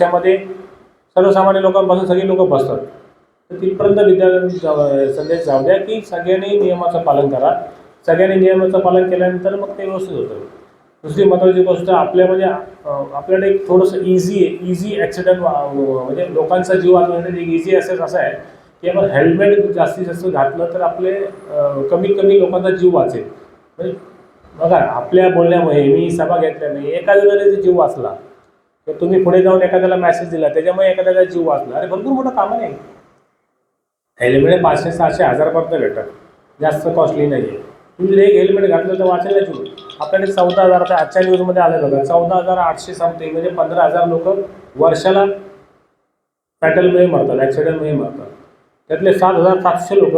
रिक्षामध्ये सर्वसामान्य लोकांपासून सगळी लोक बसतात. तर तिथपर्यंत विद्यार्थ्यांनी संदेश जाऊ द्या की सगळ्यांनी नियमाचं पालन करा. सगळ्यांनी नियमाचं पालन केल्यानंतर मग ते व्यवस्थित होतं. दुसरी महत्त्वाची गोष्ट आपल्यामध्ये म्हणजे आपल्याकडे एक थोडंसं इझी आहे इझी ॲक्सिडेंट म्हणजे लोकांचा जीव वाचवण्यासाठी एक इझी ॲसेस असा आहे की आपण हेल्मेट जास्तीत जास्त घातलं तर आपले कमीत कमी लोकांचा जीव वाचेल. म्हणजे बघा आपल्या बोलण्यामुळे मी सभा घेतल्यामुळे एका जणाने जीव वाचला तर तुम्ही पुढे जाऊन एखाद्याला मेसेज दिला त्याच्यामुळे एखाद्याचा जीव वाचला. अरे भरपूर मोठं काम नाही. हेल्मेट पाचशे सहाशे हजारपर्यंत भेटतात जास्त कॉस्टली नाही आहे तुम्ही एक हेल्मेट घातलं तर वाचायला ना आपल्याकडे चौदा हजार आता आजच्या न्यूजमध्ये आलं बघा. चौदा हजार आठशे समथिंग म्हणजे पंधरा हजार लोक वर्षाला पॅटलमध्ये मरतात ॲक्सिडेंटमुळे मरतात. त्यातले सात हजार सातशे लोक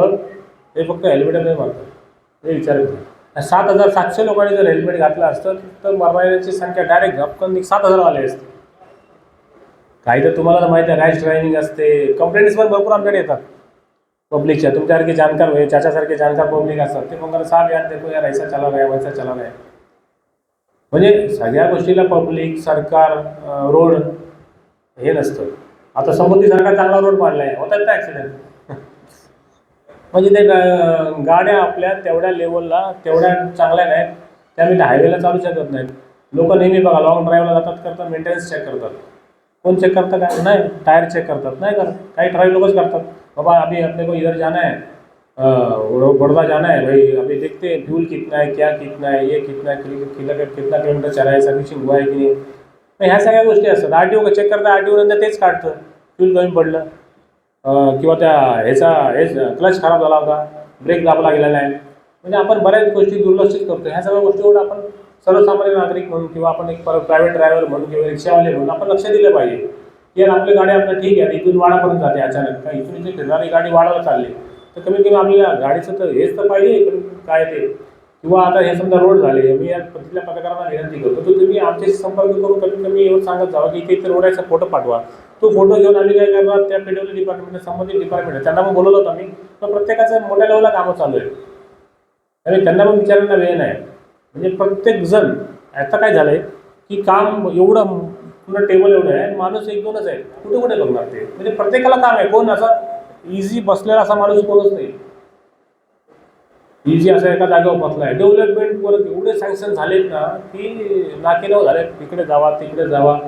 हे फक्त हेल्मेटमुळे मरतात. हे विचार करा सात हजार सातशे लोकांनी जर हेल्मेट घातलं असतं तर मरणाऱ्यांची संख्या डायरेक्ट झपकन सात हजारवाले असते काही तर तुम्हाला तर माहिती आहे रॅश ड्रायव्हिंग असते. कंप्लेंट्स पण भरपूर आमच्याकडे येतात. पब्लिकच्या तुमच्यासारखे जाणकार म्हणजे त्याच्यासारखे जाणकार पब्लिक असतात. ते मग साहेब यार देखो यार ऐसा चला गया वैसा चला गया म्हणजे सगळ्या गोष्टीला पब्लिक सरकार रोड हे नसतं. आता समुद्रीसारखा चांगला रोड पाडला आहे होतात का ॲक्सिडेंट म्हणजे ते गाड्या आपल्या तेवढ्या लेवलला तेवढ्या चांगल्या नाहीत. त्यामुळे हायवेला चालू शकत नाहीत. लोक नेहमी बघा लॉंग ड्राईव्हला जातात करतात मेंटेनन्स चेक करतात. कोण चेक करतं काय? नाही टायर चेक करतात. नाही करत. काही ठराविक लोकच करतात. बाबा अभी अपने को इधर जाना है. अ, बड़ौदा जाना है भाई. अभी देखते हैं फ्यूल कितना है क्या कितना है ये कितना है किलो कितना किलोमीटर चला है सर्व्हिसिंग हुआ है की नाही? मग ह्या सगळ्या गोष्टी असतात. आर टी ओ चेक करता आर टी नंतर तेच काढतं. फ्यूल कमी पडलं. किंवा त्या ह्याचा हेच क्लच खराब झाला होता. ब्रेक दाबला गेलेला आहे. म्हणजे आपण बऱ्याच गोष्टी दुर्लक्षित करतो. ह्या सगळ्या गोष्टीवर आपण सर्वसामान्य नागरिक म्हणून किंवा आपण एक प्रायव्हेट ड्रायव्हर म्हणून किंवा रिक्षावाले म्हणून आपण लक्ष दिलं पाहिजे. की यार आपली गाडी आपलं ठीक आहे इथून वाडापर्यंत जाते अचानक. का इथून इथे फिरणारी गाडी वाढायला चालली. तर कमीत कमी आपल्याला गाडीचं तर हेच तर पाहिजे काय ते? किंवा आता हे समजा रोड झाले मी या तिथल्या पत्रकारांना विनंती करतो तर तुम्ही आमच्याशी संपर्क करून कमीत कमी एवढं सांगत जावा की इथे इथे रोड आहे फोटो पाठवा. तो फोटो घेऊन आम्ही काय करणार? त्या पेडवली डिपार्टमेंट संबंधित डिपार्टमेंट आहे. त्यांना पण बोलवलं होतं आम्ही. तर प्रत्येकाचं मोठ्या लेवलला कामं चालू आहे. आणि त्यांना पण विचारायला वेळ नाही. म्हणजे प्रत्येक जण आता काय झालंय की काम एवढं पूर्ण टेबल एवढं आहे आणि माणूस एक दोनच आहे कुठे कुठे बघणार ते? म्हणजे प्रत्येकाला काम आहे. कोण असा इझी बसलेला असा माणूस कोणच नाही. इझी असा एका जागेवर बसला आहे. डेव्हलपमेंट परत एवढे सँक्शन झालेत ना की नाकेलाव झालेत. तिकडे जावा तिकडे जावा.